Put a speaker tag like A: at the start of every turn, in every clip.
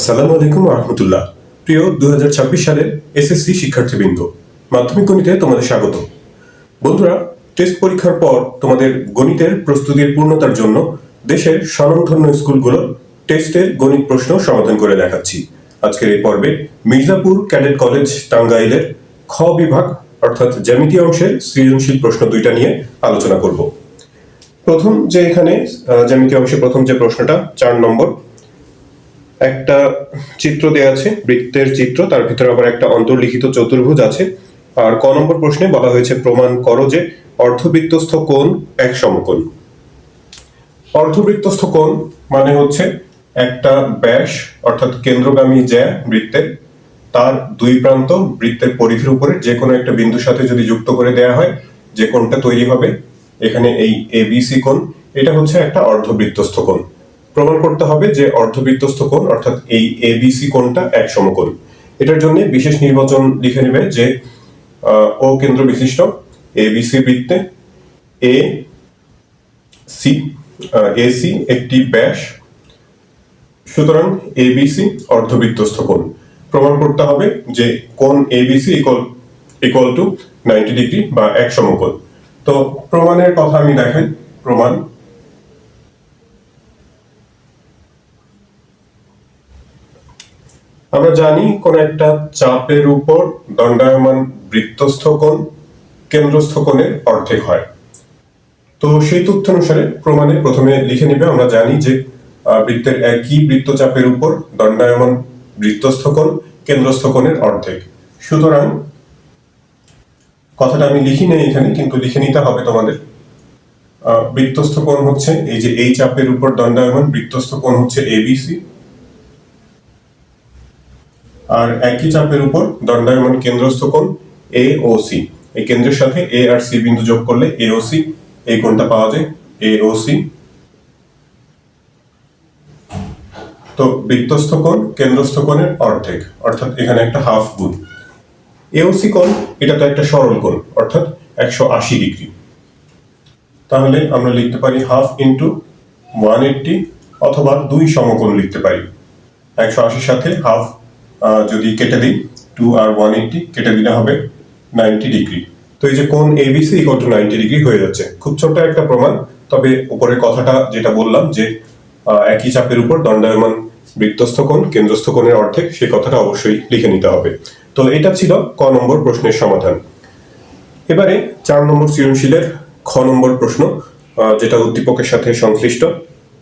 A: আসসালামু আলাইকুম রহমতুল্লাহ। প্রিয় দু সালের এসএসসি শিক্ষার্থীবৃন্দ, মাধ্যমিক গণিতে তোমাদের স্বাগত। বন্ধুরা টেস্ট পরীক্ষার পর তোমাদের গণিতের প্রস্তুতির পূর্ণতার জন্য দেশের স্কুলগুলোর টেস্টের গণিত প্রশ্ন সমাধান করে দেখাচ্ছি। আজকের এই পর্বে মির্জাপুর ক্যাডেট কলেজ টাঙ্গাইলের খ বিভাগ, অর্থাৎ জ্যামিতি অংশের সৃজনশীল প্রশ্ন দুইটা নিয়ে আলোচনা করব। প্রথম যে এখানে জ্যামিতি অংশে প্রথম যে প্রশ্নটা, চার নম্বর একটা চিত্র দেয়া আছে, বৃত্তের চিত্র, তার ভিতরে আবার একটা অন্তর্লিখিত চতুর্ভুজ আছে। আর ক নম্বর প্রশ্নে বলা হয়েছে, প্রমাণ করো যে অর্ধবৃত্তস্থ কোণ এক সমকোণ। অর্ধবৃত্তস্থ কোণ মানে হচ্ছে একটা ব্যাস, অর্থাৎ কেন্দ্রগামী জ্যা বৃত্তের। তার দুই প্রান্ত বৃত্তের পরিধির উপরে, যে কোনো একটা বিন্দুর সাথে যদি যুক্ত করে দেয়া হয়, যে কোণটা তৈরি হবে, এখানে এই এবিসি কোণ, এটা হচ্ছে একটা অর্ধবৃত্তস্থ কোণ। প্রমাণ করতে হবে যে অর্ধবৃত্তস্থ কোণ, অর্থাৎ এই এবিসি কোণটা এক সমকোণ। এটার জন্য বিশেষ নির্বাচন লিখে নেবে যে ও কেন্দ্র বিশিষ্ট এবিসি বৃত্তে এ সি এসি একটি ব্যাস। সুতরাং এবিসি অর্ধবৃত্তস্থ কোণ। প্রমাণ করতে হবে যে কোণ ABC equal equal to ninety degree বা এক সমকোণ। তো প্রমাণের কথা আমি দেখাই, প্রমাণ। আমরা জানি কোন একটা চাপের উপর দণ্ডায়মান বৃত্তস্থ কোণ কেন্দ্রস্থ কোণের অর্ধেক হয়। তো সেই তথ্য অনুসারে প্রমাণে প্রথমে লিখে নেবে, আমরা জানি যে বৃত্তের একই বৃত্তচাপের উপর দণ্ডায়মান বৃত্তস্থ কোণ কেন্দ্রস্থ কোণের অর্ধেক। সুতরাং কথাটা আমি লিখি নেই এখানে, কিন্তু লিখে নিতে হবে তোমাদের। বৃত্তস্থ কোণ হচ্ছে এই যে এই চাপের উপর দণ্ডায়মান বৃত্তস্থ কোণ হচ্ছে এবিসি আর একই চাপের উপর দণ্ডায়মান কেন্দ্রস্থ কোণ? এ ও সি এই কেন্দ্রের সাথে এ আর সি বিন্দু যোগ করলে এ ও সি এই কোণটা পাওয়া যায় এ ও সি তো বৃত্তস্থ কোণ, কেন্দ্রস্থ কোণের অর্ধেক, অর্থাৎ এখানে একটা হাফ গুণ। এওসি কোণ, এটা তো একটা সরল কোণ, অর্থাৎ একশো আশি ডিগ্রি। তাহলে আমরা লিখতে পারি হাফ ইন্টু ওয়ান এইটটি অথবা দুই সমকোণ লিখতে পারি। একশো আশির সাথে হাফ যদি কেটে দিই টু আর ওয়ান এইটটি কেটে দিলে হবে নাইনটি ডিগ্রি তো এই যে কোণ ABC equal to ninety degree হয়ে যাচ্ছে, খুব ছোট্ট একটা প্রমাণ, তবে উপরের কথাটা যেটা বললাম যে একই চাপের উপর দণ্ডায়মান বৃত্তস্থ কোণ, কেন্দ্রস্থ কোণের অর্ধেক, সেই কথাটা অবশ্যই লিখে নিতে হবে। তো এটা ছিল ক নম্বর প্রশ্নের সমাধান। এবারে চার নম্বর সৃজনশীলের খ নম্বর প্রশ্ন যেটা উদ্দীপকের সাথে সংশ্লিষ্ট।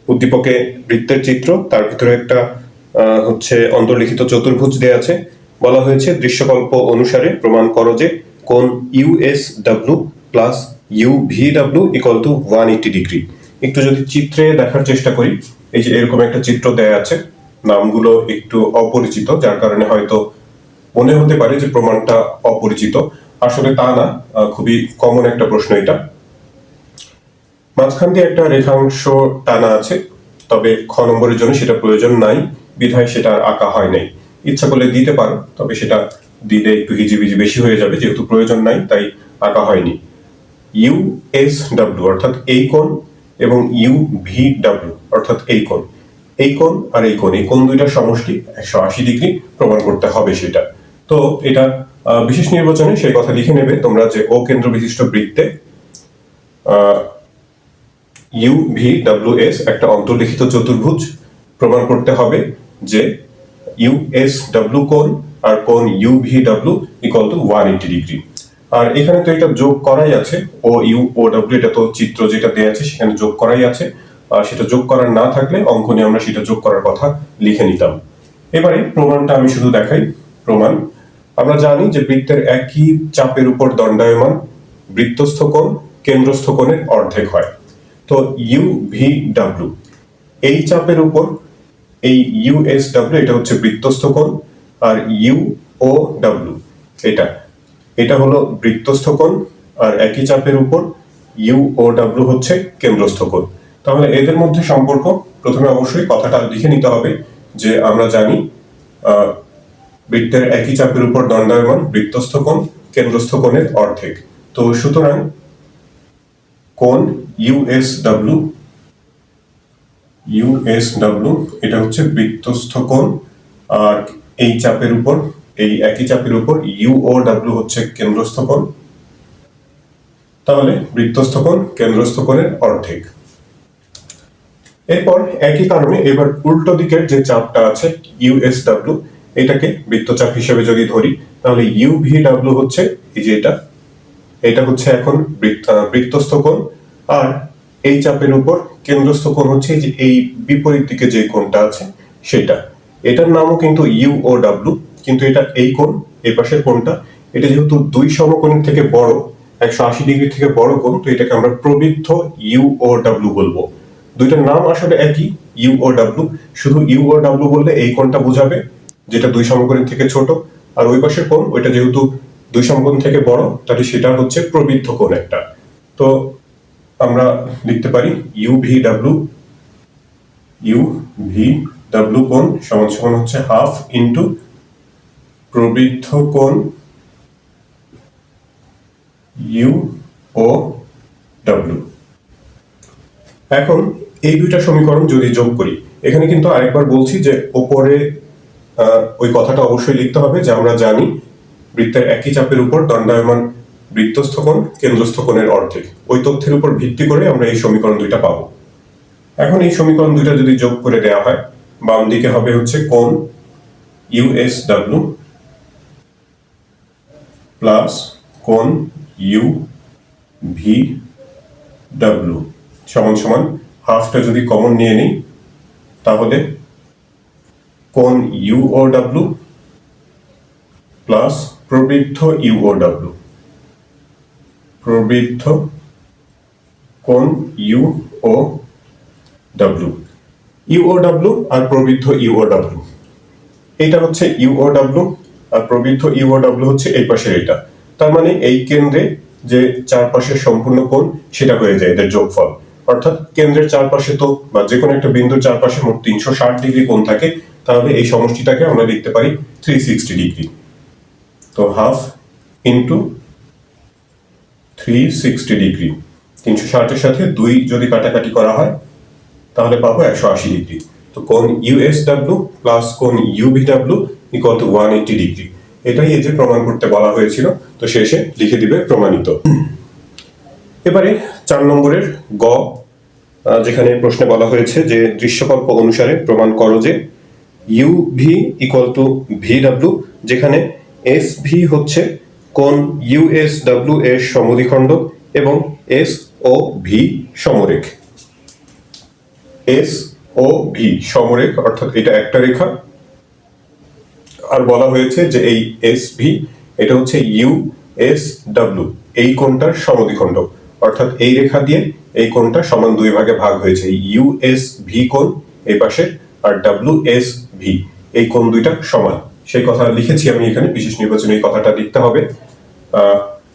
A: উদ্দীপকে বৃত্তের চিত্র, তার ভিতরে একটা হচ্ছে অন্তর্লিখিত চতুর্ভুজ দেয়া আছে। বলা হয়েছে, দৃশ্যকল্প অনুসারে প্রমাণ করো যে কোন US W plus U V W equal to one eighty degree একটু যদি চিত্রে দেখার চেষ্টা করি, এই যে এরকম একটা চিত্র দেয়া আছে, নামগুলো একটু অপরিচিত, যার কারণে হয়তো মনে হতে পারে যে প্রমাণটা অপরিচিত। আসলে তা না খুবই কমন একটা প্রশ্ন এটা। মাঝখান দিয়ে একটা রেখাংশ টানা আছে, তবে খ নম্বরের জন্য সেটা প্রয়োজন নাই। বিধায় সেটা আঁকা হয় নাই। ইচ্ছা করলে দিতে পারো, তবে সেটা দিলে একটু হিজিবিজি বেশি হয়ে যাবে, যেহেতু প্রয়োজন নাই, তাই আঁকা হয়নি। ইউ এস ডাব্লিউ, অর্থাৎ এই কোণ এবং ইউ ভি ডাব্লিউ, অর্থাৎ এই কোণ। এই কোণ আর এই কোণ এই কোণ দুইটা সমষ্টি, একশো আশি ডিগ্রি প্রমাণ করতে হবে সেটা। তো এটা বিশেষ নির্বাচনে সেই কথা লিখে নেবে তোমরা যে ও কেন্দ্র বিশিষ্ট বৃত্তে ইউ ভি ডাব্লিউ এস একটা অন্তর্লিখিত চতুর্ভুজ প্রমাণ করতে হবে। যে ইউ এস ডাব্লিউ কোণ আর কোণ W equal to one eighty degree আর এখানে তো এটা যোগ করাই আছে ও ইউ ও ডাব্লিউ এটা তো চিত্র যেটা দেওয়া আছে সেখানে যোগ করাই আছে। আর সেটা যোগ করার না থাকলে অঙ্কনে আমরা সেটা যোগ করার কথা লিখে নিতাম। এবারে প্রমাণটা আমি শুধু দেখাই। প্রমাণ, আমরা জানি যে বৃত্তের একই চাপের উপর দণ্ডায়মান বৃত্তস্থ কোণ কেন্দ্রস্থ কোণের অর্ধেক হয়। তো ইউ ভি ডাব্লিউ এই চাপের উপর এই ইউ ডাব্লিউ এটা হচ্ছে বৃত্তস্থ কোণ, আর ইউ ও ডাব্লিউ এটা। এটা হলো বৃত্তস্থ কোণ, আর একই চাপের উপর ইউ ও ডাব্লিউ হচ্ছে কেন্দ্রস্থ কোণ। তাহলে এদের মধ্যে সম্পর্ক, প্রথমে অবশ্যই কথাটা লিখে নিতে হবে যে আমরা জানি বৃত্তের একই চাপের উপর দণ্ডায়মান বৃত্তস্থ কোণ, কেন্দ্রস্থ কোণের অর্ধেক। তো সুতরাং কোণ ইউএস ডাব্লিউ ইউএস ডাব্লিউ এটা হচ্ছে বৃত্তস্থ কোণ। আর এই চাপের উপর, এই একই চাপের উপর ইউ ও ডাব্লিউ হচ্ছে কেন্দ্রস্থ কোণ। তাহলে বৃত্তস্থ কোণ, কেন্দ্রস্থ কোণের অর্ধেক। এরপর একই কারণে এবার উল্টো দিকের যে চাপটা আছে ইউএসডব্লিউ এটাকে বৃত্তচাপ হিসেবে যদি ধরি, তাহলে ইউ ভি হচ্ছে এই যে এটা এটা হচ্ছে এখন বৃত্তস্থ কোণ। আর এই চাপের উপর কেন্দ্রস্থ কোণ হচ্ছে যে, এই বিপরীত দিকে যে কোণটা আছে, সেটা। এটার নামও কিন্তু ইউ ও ডাব্লিউ কিন্তু এটা এই কোণ, এই পাশের কোণটা। এটা যেহেতু দুই সমকোণের থেকে বড়, একশো আশি ডিগ্রি থেকে বড় কোণ, তো এটাকে আমরা প্রবৃদ্ধ ইউ ও ডাব্লিউ বলব। দুইটার নাম আসলে একই ইউ ও ডাব্লিউ শুধু ইউ ও ডাব্লিউ বললে এই কোণটা বোঝাবে, যেটা দুই সমকোণের থেকে ছোট। আর ওই পাশের কোণ, ওইটা যেহেতু দুই সমকোণ থেকে বড়, তাহলে সেটা হচ্ছে প্রবৃদ্ধ কোণ একটা। তো আমরা লিখতে পারি U V W U V W কোণ সমান সমান হচ্ছে হাফ ইন্টু প্রবৃদ্ধ কোণ ইউ ও ডাব্লিউ এখন এই দুইটা সমীকরণ যদি যোগ করি, এখানে কিন্তু আরেকবার বলছি যে ওপরে ওই কথাটা অবশ্যই লিখতে হবে যে আমরা জানি বৃত্তের একই চাপের উপর দণ্ডায়মান বৃত্তস্থ কোণ, কেন্দ্রস্থ কোণের অর্ধেক। ওই তথ্যের উপর ভিত্তি করে আমরা এই সমীকরণ দুইটা পাবো। এখন এই সমীকরণ দুইটা যদি যোগ করে দেওয়া হয়, বাম দিকে হবে হচ্ছে কোণ ইউএস ডাব্লিউ প্লাস কোণ ইউ ভি ডাব্লিউ সমান সমান হাফটা যদি কমন নিয়ে নিই, তাহলে কোণ ইউ ও ডাব্লিউ প্লাস প্রবৃদ্ধ ইউ ও ডাব্লিউ প্রবৃদ্ধ কোণ U O W U O W আর প্রবৃদ্ধ ইউ ও ডাব্লিউ এটা হচ্ছে ইউ ও ডাব্লিউ আর প্রবৃদ্ধ ইউ ও ডাব্লিউ হচ্ছে এই পাশের এটা। তার মানে এই কেন্দ্রে যে চারপাশের সম্পূর্ণ কোণ, সেটা হয়ে যায় এদের যোগফল। অর্থাৎ কেন্দ্রের চারপাশে তো বা যে কোনো একটা বিন্দুর চারপাশে মোট তিনশো ষাট ডিগ্রি কোণ থাকে, তাহলে এই সমষ্টিটাকে আমরা লিখতে পারি থ্রি সিক্সটি ডিগ্রি তো half into three sixty degree তিনশো ষাটের সাথে দুই যদি কাটাকাটি করা হয়, তাহলে পাবো একশো আশি ডিগ্রি তো কোন ইউএসডাব্লিউ প্লাস কোন UVW equal to one eighty degree এটাই এই যে প্রমাণ করতে বলা হয়েছিল। তো শেষে লিখে দিবে প্রমাণিত। এবারে চার নম্বরের গ যেখানে প্রশ্নে বলা হয়েছে যে দৃশ্যকল্প অনুসারে প্রমাণ করো যে U V equal to V যেখানে এস ভি হচ্ছে কোন ইউএস ডাব্লিউ এর সমদ্বিখণ্ড এবং এস ও ভি সমরেখ? এস ও ভি সমরেখ, অর্থাৎ এটা একটা রেখা। আর বলা হয়েছে যে এই এস ভি এটা হচ্ছে ইউ এস ডাব্লিউ এই কোণটার সমদ্বিখণ্ড। অর্থাৎ এই রেখা দিয়ে এই কোণটা সমান দুই ভাগে ভাগ হয়েছে। ইউ এস ভি কোণ, এই পাশে, আর ডাব্লিউ এস ভি এই কোণ দুইটা সমান। সেই কথা লিখেছি আমি এখানে, বিশেষ নির্বাচনে এই কথাটা লিখতে হবে।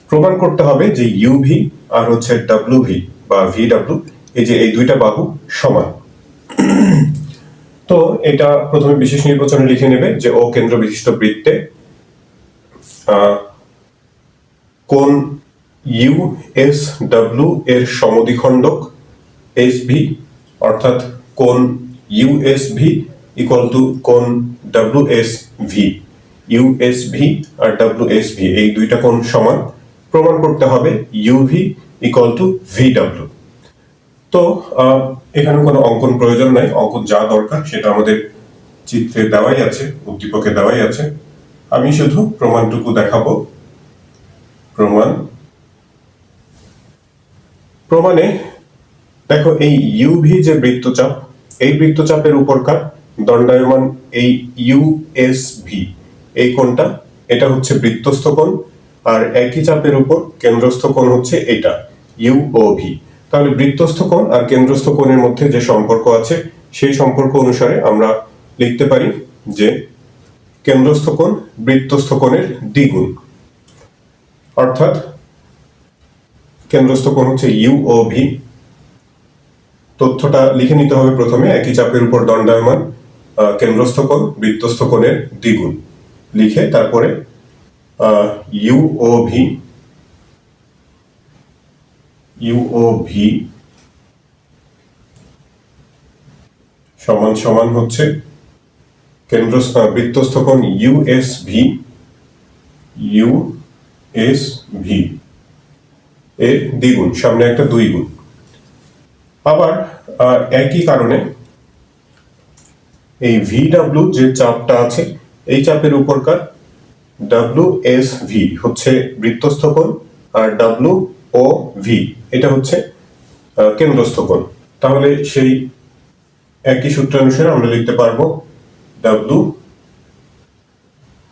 A: প্রমাণ করতে হবে যে ইউ ভি আর হচ্ছে ডাব্লিউ ভি বা ভি ডাব্লিউ এই যে এই দুইটা বাহু সমান। তো এটা প্রথমে বিশেষ নির্বাচনে লিখে নেবে যে ও কেন্দ্র বিশিষ্ট বৃত্তে কোন ইউ এস ডাব্লিউ এর সমদ্বিখণ্ডক এস ভি অর্থাৎ কোন U S V equal to কোন W S V U S V আর ডাব্লিউ এস ভি এই দুইটা কোণ সমান প্রমাণ করতে হবে U V equal to V W তো এখানে কোনো অঙ্কন প্রয়োজন নাই, অঙ্কন যা দরকার সেটা আমাদের চিত্রে দেওয়াই আছে, উদ্দীপকে দেওয়াই আছে। আমি শুধু প্রমাণটুকু দেখাবো। প্রমাণ। প্রমাণে দেখো এই ইউভি যে বৃত্তচাপ, এই বৃত্তচাপের উপরকার দণ্ডায়মান এই ইউএসভি এই কোণটা, এটা হচ্ছে বৃত্তস্থ কোণ, আর একই চাপের উপর কেন্দ্রস্থ কোণ হচ্ছে এটা ইউওভি তাহলে বৃত্তস্থ কোণ আর কেন্দ্রস্থ কোণের মধ্যে যে সম্পর্ক আছে, সেই সম্পর্ক অনুসারে আমরা লিখতে পারি যে কেন্দ্রস্থ কোণ বৃত্তস্থ কোণের দ্বিগুণ। অর্থাৎ কেন্দ্রস্থ কোণ হচ্ছে ইউ ও ভি তথ্যটা লিখে নিতে হবে প্রথমে, একই চাপের উপর দণ্ডায়মান কেন্দ্রস্থ কোণ বৃত্তস্থ কোণের দ্বিগুণ। লিখে তারপরে U O V U O V সমান সমান হচ্ছে কেন্দ্র আহ, বৃত্তস্থ কোণ ইউএসভি ইউএসভি এর দ্বিগুণ সামনে একটা দুই গুণ আবার একই কারণে এই ভি ডাব্লিউ যে চাপটা আছে এই চাপের উপরকার ডাব্লিউ এস ভি হচ্ছে বৃত্তস্থ কোণ আর ডাব্লিউ ও ভি এটা হচ্ছে কেন্দ্রস্থ কোণ। তাহলে সেই একই সূত্রানুসারে আমরা লিখতে পারব W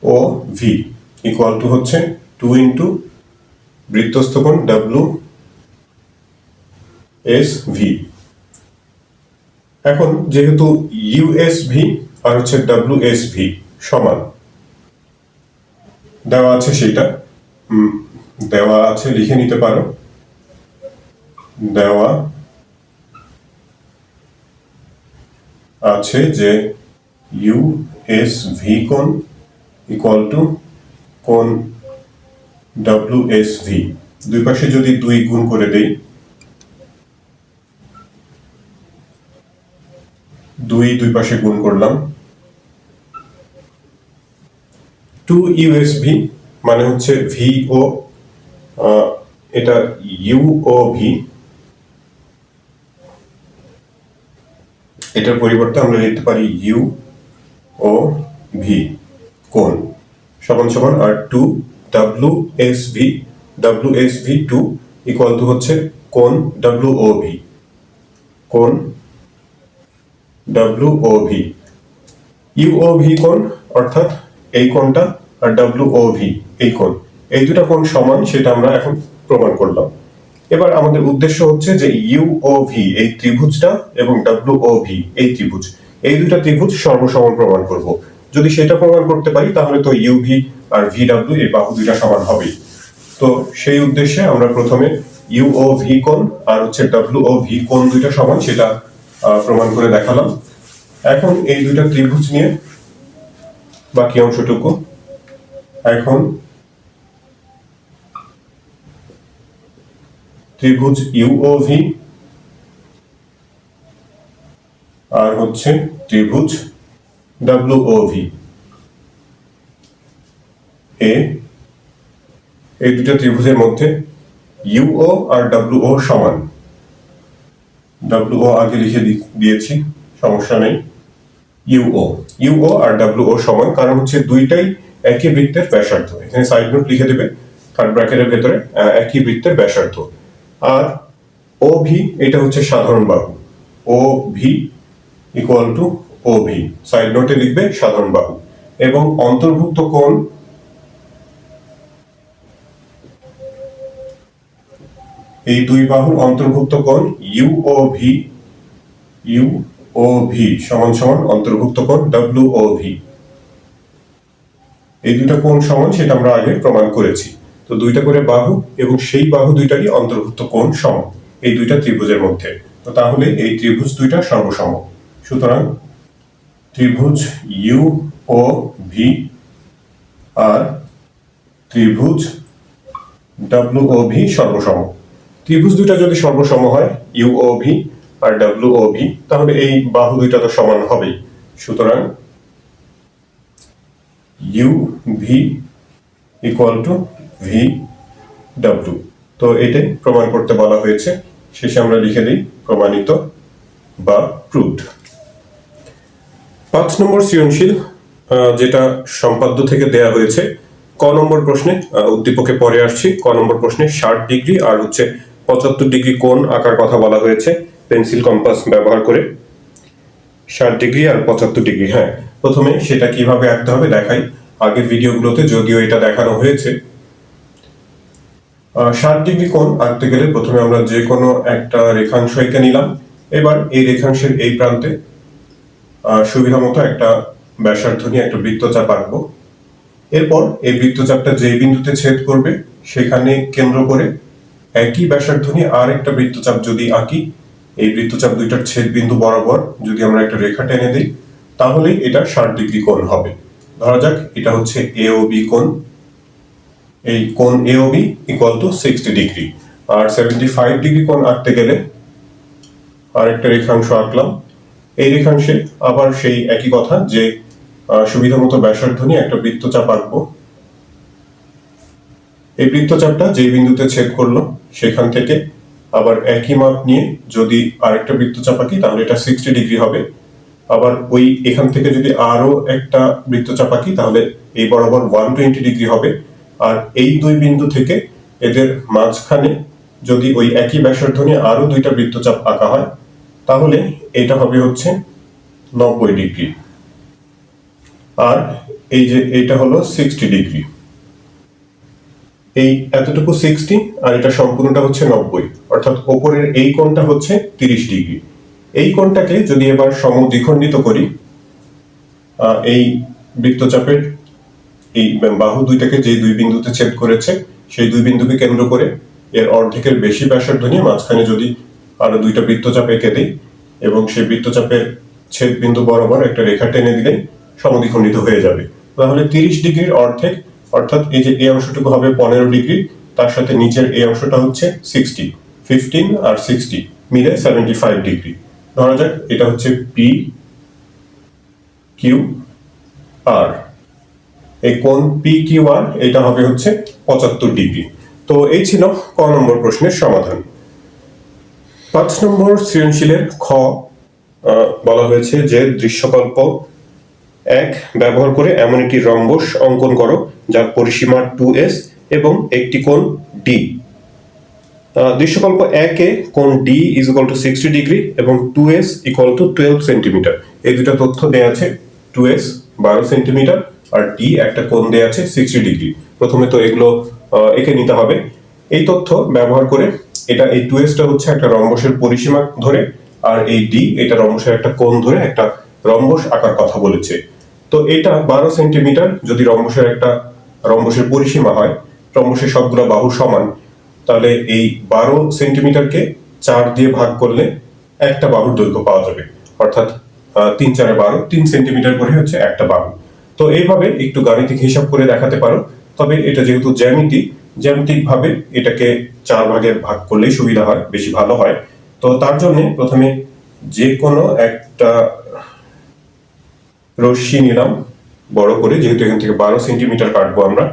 A: O V equal to হচ্ছে টু ইন্টু বৃত্তস্থ কোণ ডাব্লিউ এস ভি এখন যেহেতু ইউএসভি আর হচ্ছে ডাব্লিউএসভি সমান। দেওয়া আছে সেটা দেওয়া আছে লিখে নিতে পারো। দেওয়া আছে যে ইউএসভি কোণ ইকুয়াল টু কোণ ডাব্লিউএসভি দুই পাশে যদি দুই গুণ করে দেই, দুই দুই পাশে গুণ করলাম। টু ইউএসভি মানে হচ্ছে ভি ও এটা ইউ ও ভি। এটার পরিবর্তে আমরা লিখতে পারি ইউ ও ভি কোণ সমান সমান আর two W S V W S V to equal to হচ্ছে কোণ ডাব্লু ও ভি। কোণ W O V. U O V কোণ অর্থাৎ এই কোণটা আর ডাব্লু ও ভি এই কোণ এই দুটা কোণ সমান, সেটা আমরা এখন প্রমাণ করলাম। এবার আমাদের উদ্দেশ্য হচ্ছে যে ইউ ও ভি এই ত্রিভুজটা এবং ডাব্লু ও ভি এই ত্রিভুজ। এই দুটা ত্রিভুজ সর্বসমান প্রমাণ করব। যদি সেটা প্রমাণ করতে পারি, তাহলে তো ইউ ভি আর ভি ডাব্লু এই বাহু দুইটা সমান হবেই। তো সেই উদ্দেশ্যে আমরা প্রথমে ইউ ও ভি কোণ আর হচ্ছে ডাব্লু ও ভি কোণ দুইটা সমান, সেটা প্রমাণ করে দেখালাম। এখন এই দুইটা ত্রিভুজ নিয়ে বাকি অংশটুকু এখন ত্রিভুজ ইউ ও ভি আর হচ্ছে ত্রিভুজ ডাব্লু ও ভি এ, এই দুটো ত্রিভুজের মধ্যে ইউও আর ডাব্লুও সমান। ডাব্লুও আগে লিখে দিয়েছি, সমস্যা নেই। ইউও ইউও আর ডাব্লুও সমান, কারণ হচ্ছে দুইটাই একই বৃত্তের ব্যাসার্ধ। এখানে সাইড নোট লিখে দেবে থার্ড ব্র্যাকেটের ভেতরে একই বৃত্তের ব্যাসার্ধ। আর ও ভি এটা হচ্ছে সাধারণ বাহু। O V equal to O V side নোটে লিখবে সাধারণ বাহু। এবং অন্তর্ভুক্ত কোণ এই দুই বাহুর অন্তর্ভুক্ত কোণ U O V U O V সমান সমান অন্তর্ভুক্ত কোণ ডাব্লিউ ও ভি এই দুইটা কোণ সমান সেটা আমরা আগে প্রমাণ করেছি। তো দুইটা করে বাহু এবং সেই বাহু দুইটারই অন্তর্ভুক্ত কোণ সমান, এই দুইটা ত্রিভুজের মধ্যে। তো তাহলে এই ত্রিভুজ দুইটা সর্বসম। সুতরাং ত্রিভুজ ইউ ও ভি আর ত্রিভুজ ডাব্লু ও ভি সর্বসম। ত্রিভুজ দুইটা যদি সর্বসম হয় ইউ ও ভি আর ডাব্লু ও ভি তাহলে এই বাহু দুইটা তো সমান হবেই। সুতরাং U V equal to V W তো এটাই প্রমাণ করতে বলা হয়েছে। শেষে আমরা লিখে দিই, প্রমাণিত বা প্রুভড পাঁচ নম্বর সৃজনশীল যেটা সম্পাদ্য থেকে দেয়া হয়েছে, ক নম্বর প্রশ্নে উদ্দীপকে পরে আসছি। ক নম্বর প্রশ্নে ষাট ডিগ্রি আর হচ্ছে পঁচাত্তর ডিগ্রি কোণ আঁকার কথা বলা হয়েছে। পেন্সিল, কম্পাস ব্যবহার করে ষাট ডিগ্রি আর পঁচাত্তর ডিগ্রি হ্যাঁ। প্রথমে সেটা কীভাবে আঁকতে হবে দেখাই। আগের ভিডিওগুলোতে যদিও এটা দেখানো হয়েছে। ষাট ডিগ্রি কোণ আঁকতে গেলে প্রথমে আমরা যে কোনো একটা রেখাংশ এঁকে নিলাম। এবার এই রেখাংশের এই প্রান্তে সুবিধা মতো একটা ব্যাসার্ধ নিয়ে একটা বৃত্তচাপ আঁকবো। এরপর এই বৃত্তচাপটা যে বিন্দুতে ছেদ করবে, সেখানে কেন্দ্র করে একই ব্যাসার্ধ নিয়ে আর একটা বৃত্তচাপ যদি আঁকি এই বৃত্তচাপ দুইটার ছেদ বিন্দু বরাবর যদি আমরা একটা রেখা টেনে দিই তাহলেই এটা ষাট ডিগ্রি কোণ হবে। ধরা যাক, এটা হচ্ছে এ ও বি কোণ। এই কোণ A O B equal to sixty degree. R seventy five degree কোণ আঁকতে গেলে আরেকটা রেখাংশ আঁকলাম। এই রেখাংশে আবার সেই একই কথা যে সুবিধা মতো ব্যাসার্ধ নিয়ে একটা বৃত্তচাপ আঁকবো। এই বৃত্তচাপটা যে বিন্দুতে ছেদ করল, সেখান থেকে আবার একই মাপ নিয়ে যদি আরেকটা বৃত্তচাপ আঁকি তাহলে এটা সিক্সটি ডিগ্রি হবে। আবার ওই এখান থেকে যদি আরও একটা বৃত্তচাপ আঁকি তাহলে এই বরাবর ওয়ান টোয়েন্টি ডিগ্রি হবে। আর এই দুই বিন্দু থেকে এদের মাঝখানে যদি ওই একই ব্যাসার্ধ নিয়ে আরও দুইটা বৃত্তচাপ আঁকা হয়, তাহলে এটা হবে হচ্ছে নব্বই ডিগ্রি আর এই যে, এটা হলো সিক্সটি ডিগ্রি এই এতটুকু সিক্সটি আর এটা সম্পূর্ণটা হচ্ছে নব্বই। অর্থাৎ ওপরের এই কোণটা হচ্ছে তিরিশ ডিগ্রি। এই কোণটাকে যদি এবার সমদ্বিখণ্ডিত করি এই বৃত্তচাপের এই বাহু দুইটাকে যে দুই বিন্দুতে ছেদ করেছে, সেই দুই বিন্দুকে কেন্দ্র করে এর অর্ধেকের বেশি ব্যাসার্ধ নিয়ে মাঝখানে যদি আরও দুইটা বৃত্তচাপ এঁকে দিই এবং সেই বৃত্তচাপের ছেদ বিন্দু বরাবর একটা রেখা টেনে দিলে সমদ্বিখণ্ডিত হয়ে যাবে। তাহলে তিরিশ ডিগ্রির অর্ধেক অর্থাৎ এই যে এই অংশটুকু হবে পনেরো ডিগ্রি, তার সাথে নিচের এই অংশটা হচ্ছে সিক্সটি ফিফটিন আর সিক্সটি মিলে সেভেন্টি ফাইভ ডিগ্রি। ধরা যাক, এটা হচ্ছে পি কিউ আর এই কোন পি কিউ আর এটা হবে হচ্ছে পঁচাত্তর ডিগ্রি। তো এই ছিল ক নম্বর প্রশ্নের সমাধান। পাঁচ নম্বর সৃজনশীলের খ বলা হয়েছে যে দৃশ্যকল্প এক, ব্যবহার করে এমন একটি রম্বস অঙ্কন করো যার পরিসীমা টু এস এবং একটি কোণ ডি দৃশ্যকল্প একে কোণ D is equal to sixty degree এবং two S equal to twelve centimetre এই দুটো তথ্য দেওয়া আছে, টু এস বারো সেন্টিমিটার আর ডি একটা কোণ দেওয়া আছে সিক্সটি ডিগ্রি প্রথমে তো এগুলো এঁকে নিতে হবে। এই তথ্য ব্যবহার করে এটা, এই টু এসটা হচ্ছে একটা রম্বসের পরিসীমা ধরে আর এই ডি এটা রম্বসের একটা কোণ ধরে একটা রম্বস আঁকার কথা বলেছে। তো এটা বারো সেন্টিমিটার, যদি রম্বসের একটা, রম্বসের পরিসীমা হয়, রম্বসের সবগুলো বাহু সমান, তাহলে এই বারো সেন্টিমিটারকে চার দিয়ে ভাগ করলে একটা বাহুর দৈর্ঘ্য পাওয়া যাবে। অর্থাৎ তিন চারে বারো, তিন সেন্টিমিটার করে হচ্ছে একটা বাহু। তো এইভাবে একটু গাণিতিক হিসাব করে দেখাতে পারো, তবে এটা যেহেতু জ্যামিতি জ্যামিতিক ভাবে এটাকে চার ভাগে ভাগ করলেই সুবিধা হয়, বেশি ভালো হয়। তো তার জন্য প্রথমে যে কোনো একটা রশ্মি নিলাম, বড় করে, যেহেতু এখান থেকে বারো সেন্টিমিটার কাটবো আমরা।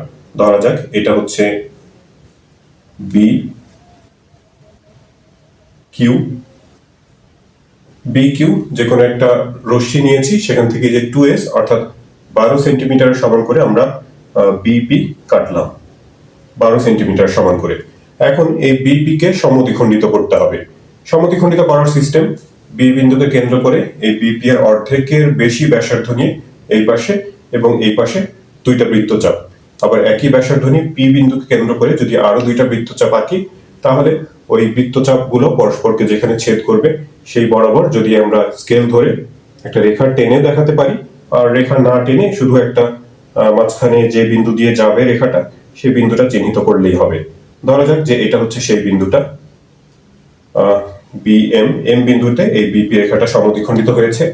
A: ধরা যাক, এটা হচ্ছে বি কিউ বি কিউ যে কোনো একটা রশ্মি নিয়েছি, সেখান থেকে যে টু এস অর্থাৎ বারো সেন্টিমিটার সমান করে আমরা বিপি কাটলাম। বারো সেন্টিমিটার সমান করে। এখন এই বিপি কে সমদ্বিখণ্ডিত করতে হবে। সমদ্বিখণ্ডিত করার সিস্টেম বি বিন্দুকে কেন্দ্র করে এই বিপি এর অর্ধেকের বেশি ব্যাসার্ধ নিয়ে এই পাশে এবং এই পাশে দুইটা বৃত্তচাপ। আবার একই ব্যাসার্ধ নিয়ে পি বিন্দুকে কেন্দ্র করে যদি আরও দুইটা বৃত্তচাপ আঁকি, তাহলে ওই বৃত্তচাপগুলো পরস্পরকে যেখানে ছেদ করবে, সেই বরাবর যদি আমরা স্কেল ধরে একটা রেখা টেনে দেখাতে পারি, আর রেখা না টেনে শুধু একটা মাঝখানে যে বিন্দু দিয়ে যাবে রেখাটা, সেই বিন্দুটা চিহ্নিত করলেই হবে। ধরা যাক যে এটা হচ্ছে সেই বিন্দুটা। বি এম এম বিন্দুতে এই বিপি রেখাটা সমদ্বিখণ্ডিত হয়েছে।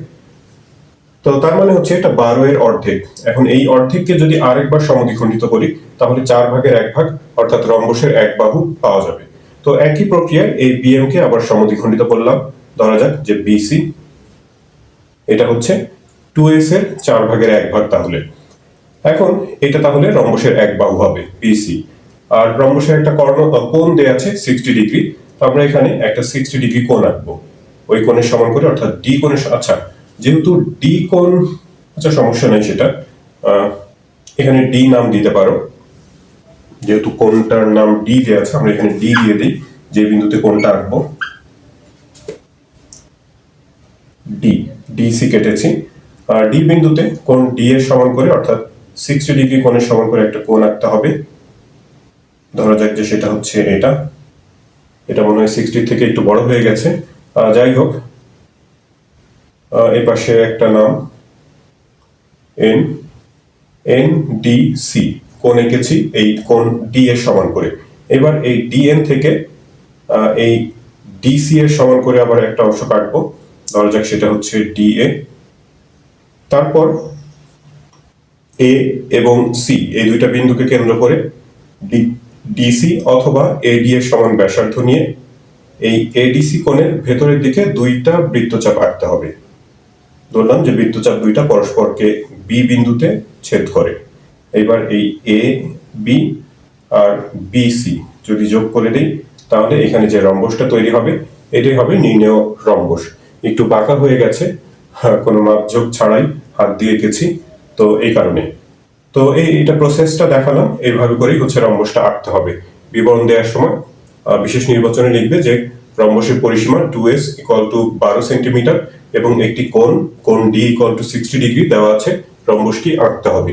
A: তো তার মানে হচ্ছে এটা বারো এর অর্ধেক। এখন এই অর্ধেককে যদি আরেকবার সমদ্বিখণ্ডিত করি, তাহলে চার ভাগের এক ভাগ, অর্থাৎ রম্বসের এক বাহু পাওয়া যাবে। তো একই প্রক্রিয়ায় এই বিএম কে আবার সমদ্বিখণ্ডিত করলাম। ধরা যাক যে বিসি এটা হচ্ছে টু এস এর চার ভাগের এক ভাগ তাহলে। এখন এটা তাহলে রম্বসের এক বাহু হবে বিসি আর রম্বসের একটা কর্ণ, কোণ দেয়া আছে সিক্সটি ডিগ্রি আমরা এখানে একটা সিক্সটি ডিগ্রি কোণ আঁকবো ওই কোণের সমান করে, অর্থাৎ ডি কোণের আচ্ছা যেহেতু ডি কোণ আচ্ছা সমস্যা নেই সেটা। এখানে ডি নাম দিতে পারো। যেহেতু কোণটার নাম ডি দেওয়া আছে, আমরা এখানে ডি দিয়ে দিই। যে বিন্দুতে কোণটা আঁকবো ডি ডিসি কেটেছি। আর ডি বিন্দুতে কোন ডি এর সমান করে, অর্থাৎ সিক্সটি ডিগ্রি কোণের সমান করে একটা কোণ আঁকতে হবে। ধরা যাক যে সেটা হচ্ছে এটা। এটা মনে হয় সিক্সটি থেকে একটু বড় হয়ে গেছে। যাই হোক। এই পাশে একটা নাম। এন এন ডি সি কোন এঁকেছি, এই কোন ডি এর সমান করে। এবার এই ডিএন থেকে এই ডিসি এর সমান করে আবার একটা অংশ কাটবো। ধরা যাক সেটা হচ্ছে ডিএ তারপর এ এবং সি এই দুইটা বিন্দুকে কেন্দ্র করে ডিসি অথবা এডি এর সমান ব্যাসার্ধ নিয়ে এই এডিসি কোণের ভেতরের দিকে দুইটা বৃত্তচাপ আঁকতে হবে। ধরলাম যে বৃত্তচাপ দুইটা পরস্পরকে বি বিন্দুতে ছেদ করে। এবার এই এ বি আর বি সি যদি যোগ করে দিই তাহলে এখানে যে রম্বসটা তৈরি হবে এটাই হবে নির্ণেয় রম্বস। একটু বাঁকা হয়ে গেছে হ্যাঁ, কোনো মাপযোগ ছাড়াই হাত দিয়ে এঁকেছি তো এই কারণে। তো এই এটা প্রসেসটা দেখালাম। এইভাবে করেই হচ্ছে রম্বসটা আঁকতে হবে। বিবরণ দেওয়ার সময় বিশেষ নির্বাচনে লিখবে যে রম্বসের পরিসীমা টু এস ইকুয়াল টু বারো সেন্টিমিটার এবং একটি কোণ কোণ D equal to sixty degree দেওয়া আছে। রম্বসটি আঁকতে হবে।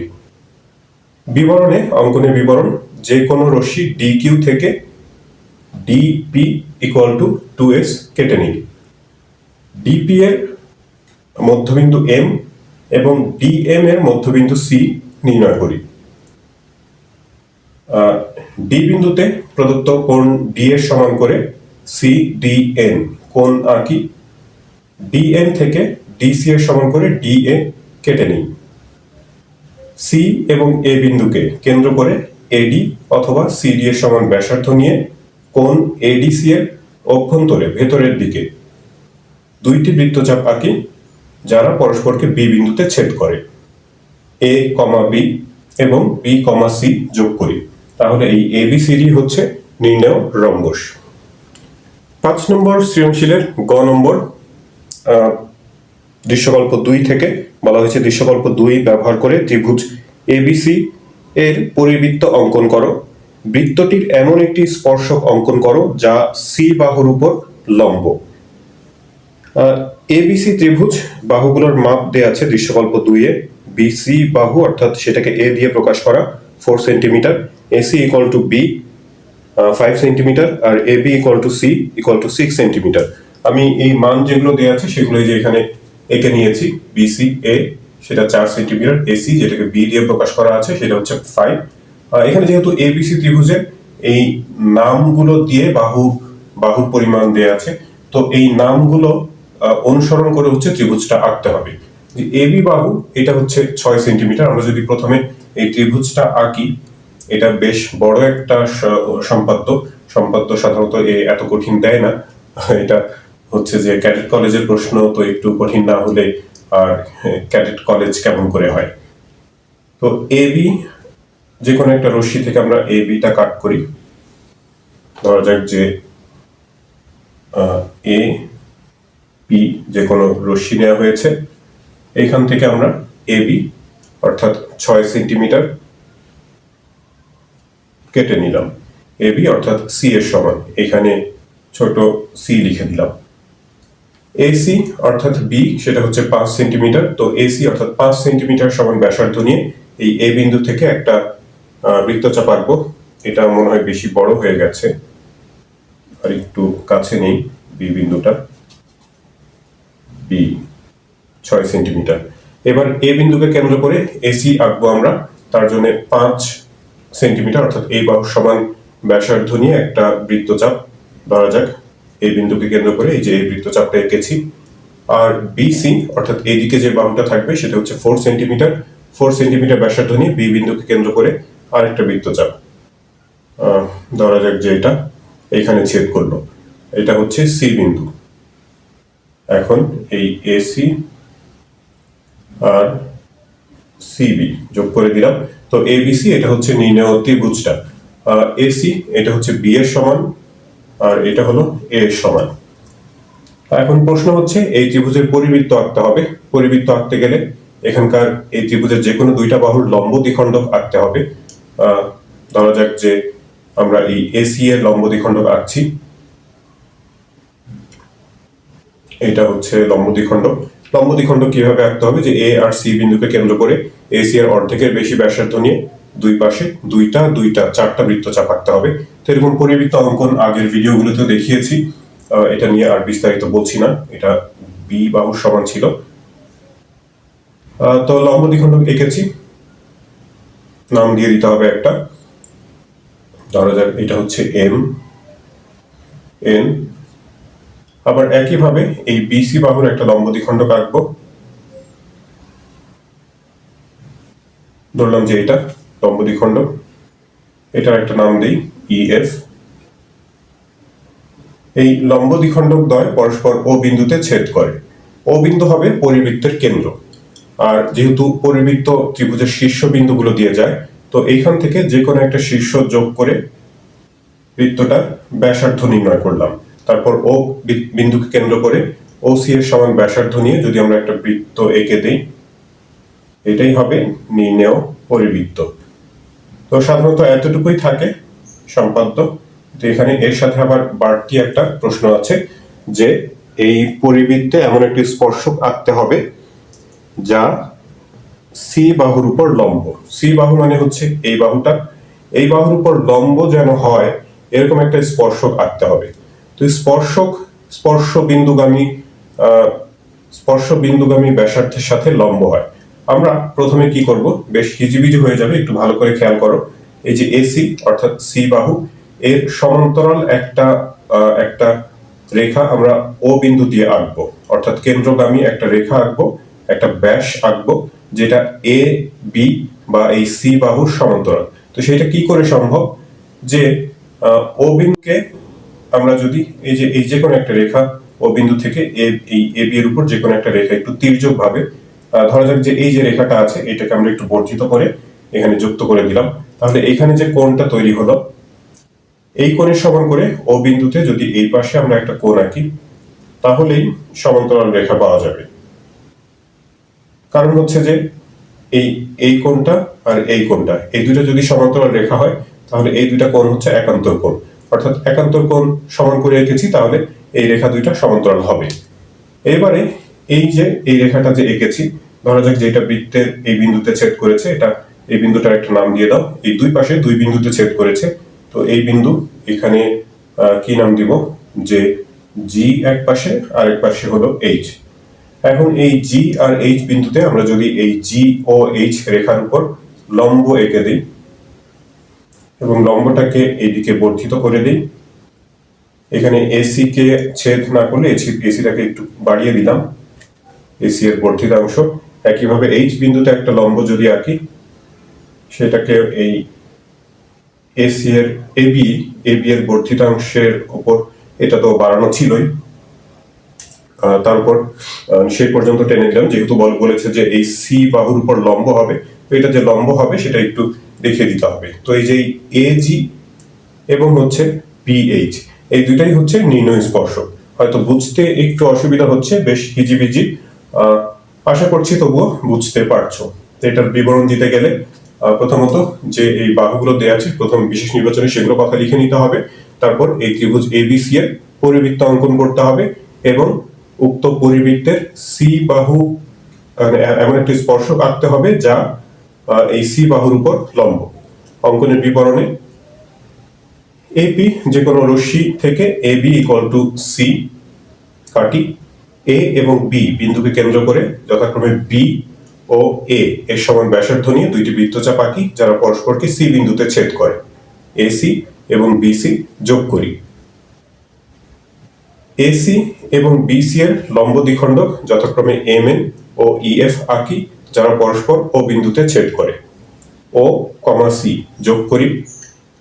A: বিবরণে, অঙ্কনের বিবরণ, যে কোনো রশ্মি ডি কিউ থেকে DP equal to two S কেটে নিই ডিপি এর মধ্যবিন্দু এম এবং ডিএম এর মধ্যবিন্দু সি নির্ণয় করি। ডি বিন্দুতে প্রদত্ত কোণ ডি এর সমান করে সি ডি এন কোণ আঁকি ডিএন থেকে ডিসি এর সমান করে ডি এ কেটে নিই। সি এবং এ বিন্দুকে কেন্দ্র করে এডি অথবা সিডি এর সমান ব্যাসার্ধ নিয়ে কোণ এডিসি এর অভ্যন্তরে, ভেতরের দিকে। দুইটি বৃত্তচাপ আঁকি যারা পরস্পরকে বি বিন্দুতে ছেদ করে। এ কমা বি এবং বি কমা সি যোগ করি। তাহলে এই এ বি সি ডি হচ্ছে নির্ণয় রম্বস পাঁচ নম্বর সৃজনশীলের গ নম্বর দৃশ্যকল্প দুই থেকে বলা হয়েছে দৃশ্যকল্প দুই ব্যবহার করে ত্রিভুজ এবিসি এর পরিবৃত্ত অঙ্কন করো। বৃত্তটির এমন একটি স্পর্শক অঙ্কন করো যা সি বাহুর উপর লম্ব। এবিসি ত্রিভুজ বাহুগুলোর মাপ দেয়া আছে দৃশ্যকল্প দুইয়ে। বিসি বাহু, অর্থাৎ সেটাকে এ দিয়ে প্রকাশ করা four centimetre AC equal to B five centimetre R A B equal to C equal to six centimetre আমি এই মান যেগুলো দেওয়া আছে, সেগুলো যে এখানে এঁকে নিয়েছি। বিসি এ সেটা চার সেন্টিমিটার এসি যেটাকে বি দিয়ে প্রকাশ করা আছে, সেটা হচ্ছে ফাইভ এখানে যেহেতু এবিসি ত্রিভুজে এই নামগুলো দিয়ে বাহু, বাহুর পরিমাণ দেওয়া আছে, তো এই নামগুলো অনুসরণ করে হচ্ছে ত্রিভুজটা আঁকতে হবে। যে এবি বাহু, এটা হচ্ছে ছয় সেন্টিমিটার। আমরা যদি প্রথমে এই ত্রিভুজটা আঁকি, এটা বেশ বড় একটা সম্পাদ্য। সম্পাদ্য সাধারণত এত কঠিন দেয় না। এটা হচ্ছে যে ক্যাডেট কলেজের প্রশ্ন, তো একটু কঠিন না হলে আর ক্যাডেট কলেজ কেমন করে হয়? তো এ বি যে কোনো একটা রশ্মি থেকে আমরা এ বিটা কাট করি। ধরা যাক যে এ পি যে কোনো রশ্মি নেওয়া হয়েছে। এখান থেকে আমরা এ বি অর্থাৎ ছয় সেন্টিমিটার কেটে নিলাম। এ বি অর্থাৎ সি এর সমান। এখানে ছোট সি লিখে দিলাম। এসি অর্থাৎ বি সেটা হচ্ছে পাঁচ সেন্টিমিটার। তো এসি অর্থাৎ পাঁচ সেন্টিমিটার সমান ব্যাসার্ধ নিয়ে এই এ বিন্দু থেকে একটা বৃত্তচাপ আঁকবো। এটা মনে হয় বেশি বড় হয়ে গেছে। আর একটু কাছে নেই বি বিন্দুটা। বি ছয় সেন্টিমিটার। এবার এ বিন্দুকে কেন্দ্র করে এসি আঁকবো আমরা, তার জন্য পাঁচ সেন্টিমিটার, অর্থাৎ এই বাহুর সমান ব্যাসার্ধ নিয়ে একটা বৃত্তচাপ ধরা যাক। এই বিন্দুকে কেন্দ্র করে এই যে এই বৃত্তচাপটা এঁকেছি। আর বিসি, অর্থাৎ এদিকে যে বাহুটা থাকবে, সেটা হচ্ছে ফোর সেন্টিমিটার। ফোর সেন্টিমিটার ব্যাসার্ধ নিয়ে বি বিন্দুকে কেন্দ্র করে আরেকটা বৃত্তচাপ ধরা যাক যে এটা এইখানে ছেদ করল। এটা হচ্ছে সি বিন্দু। এখন এই এসি আর সিবি যোগ করে দিলাম। তো এবিসি এটা হচ্ছে নির্ণয় ত্রিভুজটা। এসি এটা হচ্ছে বি এর সমান, আর এটা হলো এ এর সমান। এখন প্রশ্ন হচ্ছে, এই ত্রিভুজের পরিবৃত্ত আঁকতে হবে। পরিবৃত্ত আঁকতে গেলে এখানকার এই ত্রিভুজের যে কোনো দুইটা বাহুর লম্ব দ্বিখণ্ডক আঁকতে হবে। ধরা যাক যে আমরা এই এসি এর লম্ব দ্বিখণ্ডক আঁকছি। এটা হচ্ছে লম্ব দ্বিখণ্ডক। লম্ব দ্বিখণ্ডক কীভাবে আঁকতে হবে যে এ আর সি বিন্দুকে কেন্দ্র করে এসি এর অর্ধেকের বেশি ব্যাসার্ধ নিয়ে দুই পাশে দুইটা দুইটা, চারটা বৃত্তচাপ আঁকতে হবে। তো এরকম পরিবৃত্ত অঙ্কন আগের ভিডিওগুলোতে দেখিয়েছি। এটা নিয়ে আর বিস্তারিত বলছি না। এটা বি বাহুর সমান ছিল। তো লম্ব এঁকেছি। নাম দিয়ে দিতে হবে একটা। ধরা যাক, এটা হচ্ছে এম এন আবার একইভাবে এই বিসি বাহুর একটা লম্ব দ্বিখণ্ডক আঁকবো ধরলাম যে এটা লম্ব দ্বিখণ্ডক এটার একটা নাম দিই ইএফ এই লম্ব দ্বিখণ্ডক দ্বয় পরস্পর ও বিন্দুতে ছেদ করে। ও বিন্দু হবে পরিবৃত্তের কেন্দ্র। আর যেহেতু পরিবৃত্ত ত্রিভুজের শীর্ষ বিন্দুগুলো দিয়ে যায়, তো এইখান থেকে যে কোনো একটা শীর্ষ যোগ করে বৃত্তটার ব্যাসার্ধ নির্ণয় করলাম। তারপর ও বিন্দুকে কেন্দ্র করে ও সি এর সমান ব্যাসার্ধ নিয়ে যদি আমরা একটা বৃত্ত এঁকে দিই, এটাই হবে নির্ণেয় পরিবৃত্ত। তো সাধারণত এতটুকুই থাকে সম্পাদ্য। তো এখানে এর সাথে আবার বাড়তি একটা প্রশ্ন আছে যে এই পরিবৃত্তে এমন একটি স্পর্শক আঁকতে হবে যা সি বাহুর উপর লম্ব। সি বাহু মানে হচ্ছে এই বাহুটা। এই বাহুর উপর লম্ব যেন হয়, এরকম একটা স্পর্শক আঁকতে হবে। স্পর্শক স্পর্শ বিন্দুগামী স্পর্শ বিন্দুগামী ব্যাসার্ধের সাথে লম্ব হয়। আমরা প্রথমে কি করব? বেশ হিজিবিজি হয়ে যাবে, একটু ভালো করে খেয়াল করো। এই যে এসি, অর্থাৎ সি বাহু, এর সমান্তরাল একটা একটা রেখা আমরা ও বিন্দু দিয়ে আঁকবো। অর্থাৎ কেন্দ্রগামী একটা রেখা আঁকবো, একটা ব্যাস আঁকবো, যেটা এ, বি বা এই সি বাহুর সমান্তরাল। তো সেটা কি করে সম্ভব? যে ও বিন্দুকে আমরা যদি এই যে এই যে কোনো একটা রেখা ও বিন্দু থেকে এই এ, বি এর উপর যে কোনো একটা রেখা একটু তির্যক ভাবে ধরা যাক যে এই যে রেখাটা আছে, এটাকে আমরা একটু বর্ধিত করে এখানে যুক্ত করে দিলাম তাহলে এখানে যে কোণটা তৈরি হলো, এই কোণের সমান করে ও বিন্দুতে যদি এই পাশে আমরা একটা কোণ আঁকি, তাহলেই সমান্তরাল রেখা পাওয়া যাবে। কারণ হচ্ছে যে এই এই কোণটা আর এই কোণটা, এই দুটো যদি সমান্তরাল রেখা হয়, তাহলে এই দুইটা কোণ হচ্ছে একান্তর কোণ। অর্থাৎ একান্তর কোণ সমান করে এঁকেছি তাহলে এই রেখা দুইটা সমান্তরাল হবে। এবারে এই যে, এই রেখাটা যে এঁকেছি, ধরা যাক যে এটা বৃত্তের এই বিন্দুতে ছেদ করেছে, এটা এই বিন্দুটার একটা নাম দিয়ে দাও। এই দুই পাশে দুই বিন্দুতে ছেদ করেছে। তো এই বিন্দু এখানে কি নাম দিব? যে জি এক পাশে আর এক পাশে হলো এইচ এখন এই জি আর এইচ বিন্দুতে আমরা যদি এই জি ও এইচ রেখার উপর লম্ব এঁকে দিই এবং লম্বটাকে এইদিকে বর্ধিত করে দিই। এখানে এসি কে ছেদ না করলে এসি এসিটাকে একটু বাড়িয়ে দিলাম। এসি এর বর্ধিত অংশ। একইভাবে এইচ বিন্দুতে একটা লম্ব যদি আঁকি, সেটাকে এই এসি এর এবি এবি এর বর্ধিতাংশের উপর এটা তো বাড়ানো ছিলই। তারপর সেই পর্যন্ত টেনে দিলাম যেহেতু বল বলেছে যে এই সি বাহুর উপর লম্ব হবে, তো এটা যে লম্ব হবে, সেটা একটু দেখিয়ে দিতে হবে। তো এই যে এ জি এবং হচ্ছে পিএইচ এই দুইটাই হচ্ছে নির্ণয় স্পর্শক হয়তো বুঝতে একটু অসুবিধা হচ্ছে, বেশ হিজিবিজি। আশা করছি তবুও বুঝতে পারছ। এটার বিবরণ দিতে গেলে প্রথমত যে এই বাহুগুলো দেওয়া আছে, প্রথম বিশেষ নির্বাচনে সেগুলো কথা লিখে নিতে হবে। তারপর এই ত্রিভুজ এবিসি এর পরিবৃত্ত অঙ্কন করতে হবে এবং উক্ত পরিবৃত্তের সি বাহু মানে এমন একটি স্পর্শক আঁকতে হবে যা এই সি বাহুর উপর লম্ব। অঙ্কনের বিবরণে এপি যে কোনো রশ্মি থেকে A B equal to C কাটি, এ এবং বি বিন্দুকে কেন্দ্র করে যথাক্রমে বি ও এ এর সমান ব্যাসার্ধ নিয়ে দুইটি বৃত্তচাপ আঁকি, যারা পরস্পরকে সি বিন্দুতে ছেদ করে। এসি এবং বিসি যোগ করি। এসি এবং বিসি এর লম্ব দ্বিখণ্ডক যথাক্রমে এম এন ও ইএফ আঁকি যারা পরস্পর ও বিন্দুতে ছেদ করে। ও, কমা সি যোগ করি।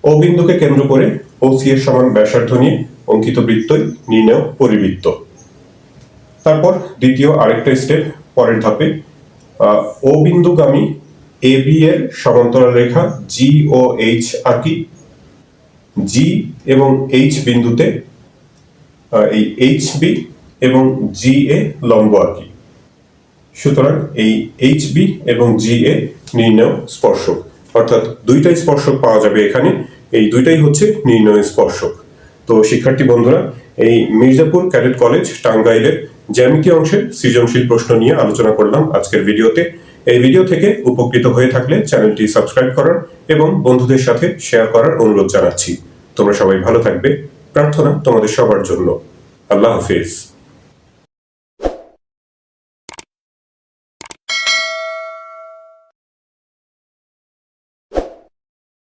A: ও বিন্দুকে কেন্দ্র করে ও সি এর সমান ব্যাসার্ধ নিয়ে অঙ্কিত বৃত্তই নির্ণয় পরিবৃত্ত। তারপর দ্বিতীয় আরেকটা স্টেপ পরের ধাপে ও বিন্দুগামী এ বি এর সমান্তরাল রেখা জি ও এইচ আঁকি। জি এবং এইচ বিন্দুতে এই এইচ বি এবং জি এ লম্ব আঁকি। সুতরাং এই এইচ বি এবং জি এ নির্ণয় স্পর্শক। অর্থাৎ দুইটাই স্পর্শক পাওয়া যাবে এখানে, এই দুইটাই হচ্ছে নির্ণয় স্পর্শক। তো শিক্ষার্থী বন্ধুরা, এই মির্জাপুর ক্যাডেট কলেজ, টাঙ্গাইলের জ্যামিতি অংশের সৃজনশীল প্রশ্ন নিয়ে আলোচনা করলাম আজকের ভিডিওতে। এই ভিডিও থেকে উপকৃত হয়ে থাকলে চ্যানেলটি সাবস্ক্রাইব করার এবং বন্ধুদের সাথে শেয়ার করার অনুরোধ জানাচ্ছি। তোমরা সবাই ভালো থাকবে। প্রার্থনা তোমাদের সবার জন্য। আল্লাহ হাফিজ।